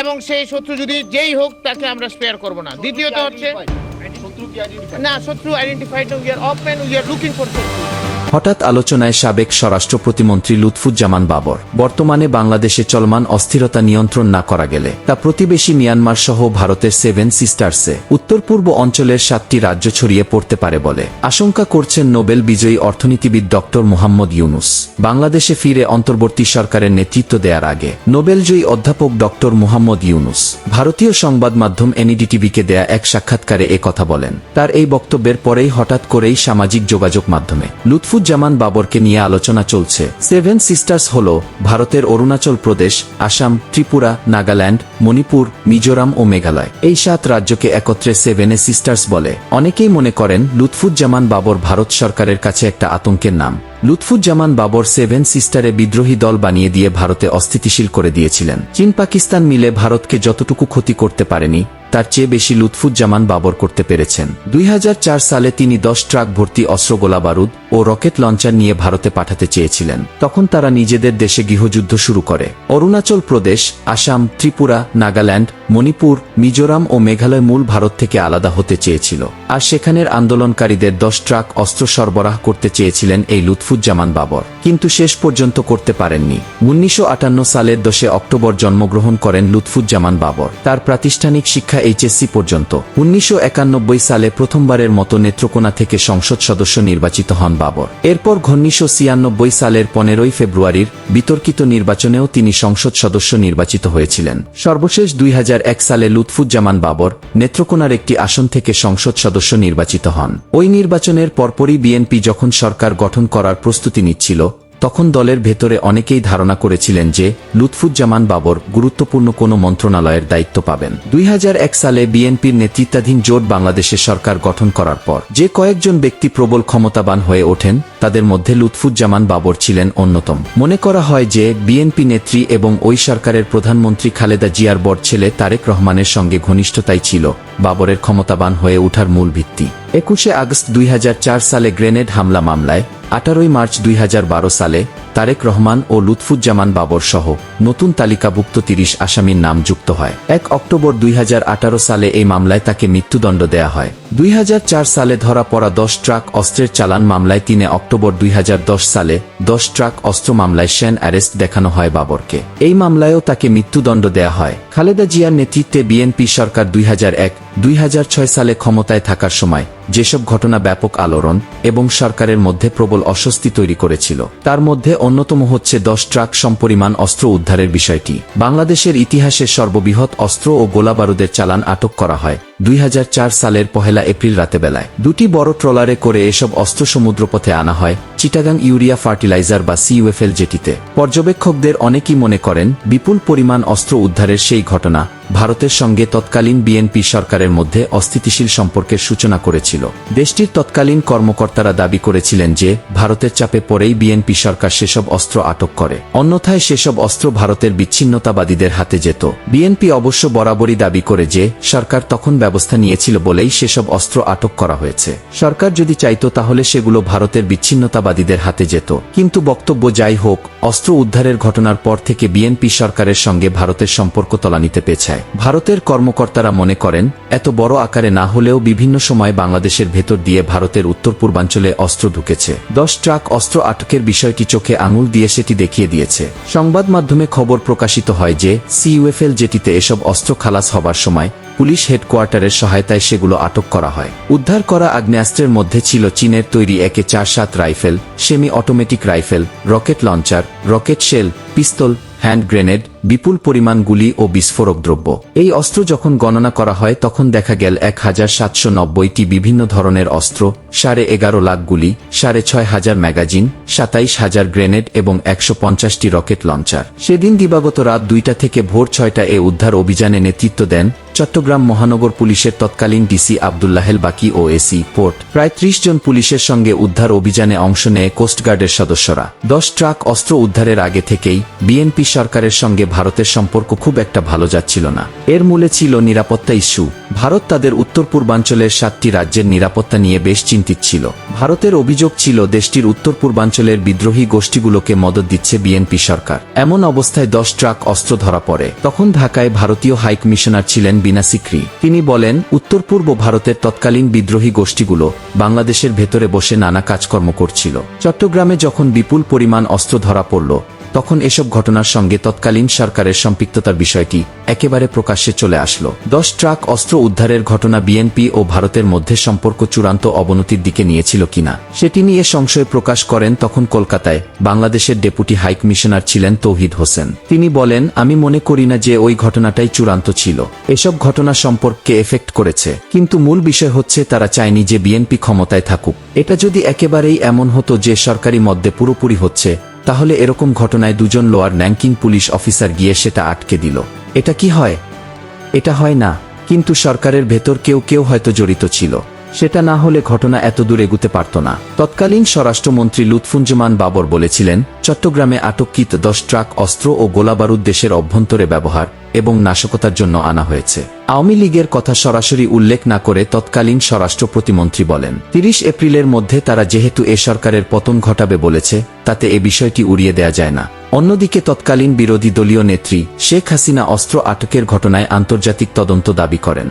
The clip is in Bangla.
এবং সেই শত্রু যদি যেই হোক তাকে আমরা স্পেয়ার করব না। দ্বিতীয়ত হচ্ছে না শত্রু identified we are open we are looking for শত্রু। হঠাৎ আলোচনায় সাবেক স্বরাষ্ট্র প্রতিমন্ত্রী লুৎফুজ্জামান বাবর, বর্তমানে বাংলাদেশে চলমান অস্থিরতা নিয়ন্ত্রণ না করা গেলে, তা প্রতিবেশী মিয়ানমার সহ ভারতের সেভেন সিস্টার্সে, উত্তর পূর্ব অঞ্চলের সাতটি রাজ্য ছড়িয়ে পড়তে পারে বলে আশঙ্কা করছেন নোবেল বিজয়ী অর্থনীতিবিদ ডক্টর মোহাম্মদ ইউনুস। বাংলাদেশে ফিরে অন্তর্বর্তী সরকারের নেতৃত্ব দেওয়ার আগে, নোবেলজয়ী অধ্যাপক ডক্টর মোহাম্মদ ইউনুস, ভারতীয় সংবাদ মাধ্যম এনইডিটিভিকে দেয়া এক সাক্ষাৎকারে কথা বলেন। তার এই বক্তব্যের পরেই হঠাৎ করেই সামাজিক যোগাযোগ মাধ্যমে লুৎফুজ্জামান বাবরকে নিয়ে আলোচনা চলছে। সেভেন সিস্টার্স হল ভারতের অরুণাচল প্রদেশ, আসাম, ত্রিপুরা, নাগাল্যান্ড, মণিপুর, মিজোরাম ও মেঘালয়। এই সাত রাজ্যকে একত্রে সেভেনে সিস্টার্স বলে। অনেকেই মনে করেন লুৎফুজ্জামান বাবর ভারত সরকারের কাছে একটা আতঙ্কের নাম। লুৎফুজ্জামান বাবর সেভেন সিস্টারে বিদ্রোহী দল বানিয়ে দিয়ে ভারতে অস্থিতিশীল করে দিয়েছিলেন। চীন পাকিস্তান মিলে ভারতকে যতটুকু ক্ষতি করতে পারেনি তার চেয়ে বেশি লুৎফুজ্জামান বাবর করতে পেরেছেন। দুই হাজার চার সালে তিনি দশ ট্রাক ভর্তি অস্ত্র গোলা বারুদ ও রকেট লঞ্চার নিয়ে ভারতে পাঠাতে চেয়েছিলেন। তখন তারা নিজেদের দেশে গৃহযুদ্ধ শুরু করে। অরুণাচল প্রদেশ, আসাম, ত্রিপুরা, নাগাল্যান্ড, মণিপুর, মিজোরাম ও মেঘালয় মূল ভারত থেকে আলাদা হতে চেয়েছিল। আর সেখানের আন্দোলনকারীদের দশ ট্রাক অস্ত্র সরবরাহ করতে চেয়েছিলেন এই লুৎফুজ্জামান বাবর। কিন্তু শেষ পর্যন্ত করতে পারেননি। উনিশশো আটান্ন সালের দশে অক্টোবর জন্মগ্রহণ করেন লুৎফুজ্জামান বাবর। তার প্রাতিষ্ঠানিক শিক্ষা এইচএসসি পর্যন্ত। উনিশশো একানব্বই সালে প্রথমবারের মতো নেত্রকোনা থেকে সংসদ সদস্য নির্বাচিত হন বাবর। এরপর ঘন্নিশো ছিয়ানব্বই সালের পনেরোই ফেব্রুয়ারির বিতর্কিত নির্বাচনেও তিনি সংসদ সদস্য নির্বাচিত হয়েছিলেন। সর্বশেষ দুই হাজার এক সালে লুৎফুজ্জামান বাবর নেত্রকোনার একটি আসন থেকে সংসদ সদস্য নির্বাচিত হন। ওই নির্বাচনের পরপরই বিএনপি যখন সরকার গঠন করার প্রস্তুতি নিচ্ছিল তখন দলের ভেতরে অনেকেই ধারণা করেছিলেন যে লুৎফুজ্জামান বাবর গুরুত্বপূর্ণ কোনো মন্ত্রণালয়ের দায়িত্ব পাবেন। দুই হাজার এক সালে বিএনপির নেতৃত্বাধীন জোট বাংলাদেশে সরকার গঠন করার পর যে কয়েকজন ব্যক্তি প্রবল ক্ষমতাবান হয়ে ওঠেন, তাদের মধ্যে লুৎফুজ্জামান বাবর ছিলেন অন্যতম। মনে করা হয় যে বিএনপি নেত্রী এবং ওই সরকারের প্রধানমন্ত্রী খালেদা জিয়ার বর ছেলে তারেক রহমানের সঙ্গে ঘনিষ্ঠতাই ছিল, বাবরের ক্ষমতাবান হয়ে ওঠার মূল ভিত্তি। একুশে আগস্ট দুই হাজার চার সালে গ্রেনেড হামলা মামলায় আঠারোই মার্চ দুই হাজার বারো সালে তারেক রহমান ও লুৎফুজ্জামান বাবর সহ নতুন তালিকাভুক্ত তিরিশ আসামির নাম যুক্ত হয়। এক অক্টোবর দুই হাজার আঠারো সালে এই মামলায় তাকে মৃত্যুদণ্ড দেয়া হয়। দুই হাজার চার সালে ধরা পড়া দশ ট্রাক অস্ত্রের চালান মামলায় তিনে অক্টোবর দুই হাজার দশ সালে দশ ট্রাক অস্ত্র মামলায় সেন অ্যারেস্ট দেখানো হয় বাবরকে। এই মামলায়ও তাকে মৃত্যুদণ্ড দেয়া হয়। খালেদা জিয়ার নেতৃত্বে বিএনপি সরকার দুই দুই সালে ক্ষমতায় থাকার সময় যেসব ঘটনা ব্যাপক আলোড়ন এবং সরকারের মধ্যে প্রবল অস্বস্তি তৈরি করেছিল, তার মধ্যে অন্যতম হচ্ছে দশ ট্রাক সমপরিমাণ অস্ত্র উদ্ধারের বিষয়টি। বাংলাদেশের ইতিহাসে সর্ববৃহৎ অস্ত্র ও গোলাবারুদের চালান আটক করা হয়। দুই হাজার চার সালের পহেলা এপ্রিল রাতে বেলায় দুটি বড় ট্রলারে করে এসব অস্ত্র সমুদ্রপথে আনা হয়। চিটাগাং ইউরিয়া ফার্টিলাইজার বা সিইউএফএল জেটিতে। পর্যবেক্ষকদের অনেকেই মনে করেন, বিপুল পরিমাণ অস্ত্র উদ্ধারের সেই ঘটনা ভারতের সঙ্গে তৎকালীন বিএনপি সরকারের মধ্যে অস্থিতিশীল সম্পর্কের সূচনা করেছিল। দেশটির তৎকালীন কর্মকর্তারা দাবি করেছিলেন যে, ভারতের চাপে পরেই বিএনপি সরকার সেসব অস্ত্র আটক করে। অন্যথায় সেসব অস্ত্র ভারতের বিচ্ছিন্নতাবাদীদের হাতে যেত। বিএনপি অবশ্য বরাবরই দাবি করে যে, সরকার তখন ব্যবস্থা নিয়েছিল বলেই সেসব অস্ত্র আটক করা হয়েছে। সরকার যদি চাইতো তাহলে সেগুলো ভারতের বিচ্ছিন্নতাবাদীদের হাতে যেত। কিন্তু বক্তব্য যাই হোক, অস্ত্র উদ্ধারের ঘটনার পর থেকে বিএনপি সরকারের সঙ্গে ভারতের সম্পর্ক তলানিতে পেছায়। ভারতের কর্মকর্তারা মনে করেন এত বড় আকারে না হলেও বিভিন্ন সময় বাংলাদেশের ভেতর দিয়ে ভারতের উত্তর পূর্বাঞ্চলে অস্ত্র ঢুকেছে। দশ ট্রাক অস্ত্র আটকের বিষয়টি চোখে আঙুল দিয়ে সেটি দেখিয়ে দিয়েছে। সংবাদ মাধ্যমে খবর প্রকাশিত হয় যে, সিইউএফএল জেটিতে এসব অস্ত্র খালাস হবার সময় পুলিশ হেডকোয়ার্টারের সহায়তায় সেগুলো আটক করা হয়। উদ্ধার করা আগ্নেয়াস্ত্রের মধ্যে ছিল চীনের তৈরি একে চার সাত rifle semi automatic rifle, rocket launcher, rocket shell, pistol hand grenade, বিপুল পরিমাণ গুলি ও বিস্ফোরক দ্রব্য। এই অস্ত্র যখন গণনা করা হয়, তখন দেখা গেল এক হাজার সাতশো নব্বইটি বিভিন্ন ধরনের অস্ত্র, সাড়ে এগারো লাখ গুলি, সাড়ে ছয় হাজার ম্যাগাজিন, সাতাইশ হাজার গ্রেনেড এবং একশো পঞ্চাশটি রকেট লঞ্চার। সেদিন দিবাগত রাত দুইটা থেকে ভোর ছয়টা এ উদ্ধার অভিযানে নেতৃত্ব দেন চট্টগ্রাম মহানগর পুলিশের তৎকালীন ডিসি আবদুল্লাহেল বাকি ও এসি পোর্ট। প্রায় ত্রিশ জন পুলিশের সঙ্গে উদ্ধার অভিযানে অংশ নেয় কোস্টগার্ডের সদস্যরা। দশ ট্রাক অস্ত্র উদ্ধারের আগে থেকেই বিএনপি সরকারের সঙ্গে ভারতের সম্পর্ক খুব একটা ভালো যাচ্ছিল না। এর মূলে ছিল নিরাপত্তা ইস্যু। ভারত তাদের উত্তর পূর্বাঞ্চলের সাতটি রাজ্যের নিরাপত্তা নিয়ে বেশ চিন্তিত ছিল। ভারতের অভিযোগ ছিল, দেশটির উত্তর পূর্বাঞ্চলের বিদ্রোহী গোষ্ঠীগুলোকে মদত দিচ্ছে বিএনপি সরকার। এমন অবস্থায় দশ ট্রাক অস্ত্র ধরা পড়ে। তখন ঢাকায় ভারতীয় হাইকমিশনার ছিলেন বিনা সিক্রি। তিনি বলেন, উত্তর পূর্ব ভারতের তৎকালীন বিদ্রোহী গোষ্ঠীগুলো বাংলাদেশের ভেতরে বসে নানা কাজকর্ম করছিল। চট্টগ্রামে যখন বিপুল পরিমাণ অস্ত্র ধরা পড়ল তখন এসব ঘটনার সঙ্গে তৎকালীন সরকারের সম্পৃক্ততার বিষয়টি একেবারে প্রকাশ্যে চলে আসলো। দশ ট্রাক অস্ত্র উদ্ধারের ঘটনা বিএনপি ও ভারতের মধ্যে সম্পর্ক চূড়ান্ত অবনতির দিকে নিয়েছিল কিনা, সেটি নিয়ে সংশয় প্রকাশ করেন তখন কলকাতায় বাংলাদেশের ডেপুটি হাই কমিশনার ছিলেন তৌহিদ হোসেন। তিনি বলেন, আমি মনে করি না যে ওই ঘটনাটাই চূড়ান্ত ছিল। এসব ঘটনা সম্পর্কে এফেক্ট করেছে। কিন্তু মূল বিষয় হচ্ছে তারা চায়নি যে বিএনপি ক্ষমতায় থাকুক। এটা যদি একেবারেই এমন হতো যে সরকারি মধ্যে পুরোপুরি হচ্ছে তাহলে এরকম ঘটনায় দুজন লোয়ার র্যাঙ্কিং পুলিশ অফিসার গিয়ে সেটা আটকে দিল। এটা কি হয়? এটা হয় না, কিন্তু সরকারের ভেতর কেউ কেউ হয়তো জড়িত ছিল। সেটা না হলে ঘটনা এত দূর এগুতে পারত না। তৎকালীন স্বরাষ্ট্রমন্ত্রী লুৎফুঞ্জমান বাবর বলেছিলেন, চট্টগ্রামে আটককৃত দশ ট্রাক অস্ত্র ও গোলাবারুদ দেশের অভ্যন্তরে ব্যবহার এবং নাশকতার জন্য আনা হয়েছে। আওয়ামী লীগের কথা সরাসরি উল্লেখ না করে তৎকালীন স্বরাষ্ট্র প্রতিমন্ত্রী বলেন, তিরিশ এপ্রিলের মধ্যে তারা যেহেতু এ সরকারের পতন ঘটাবে বলেছে, তাতে এ বিষয়টি উড়িয়ে দেয়া যায় না। অন্যদিকে তৎকালীন বিরোধী দলীয় নেত্রী শেখ হাসিনা অস্ত্র আটকের ঘটনায় আন্তর্জাতিক তদন্ত দাবি করেন।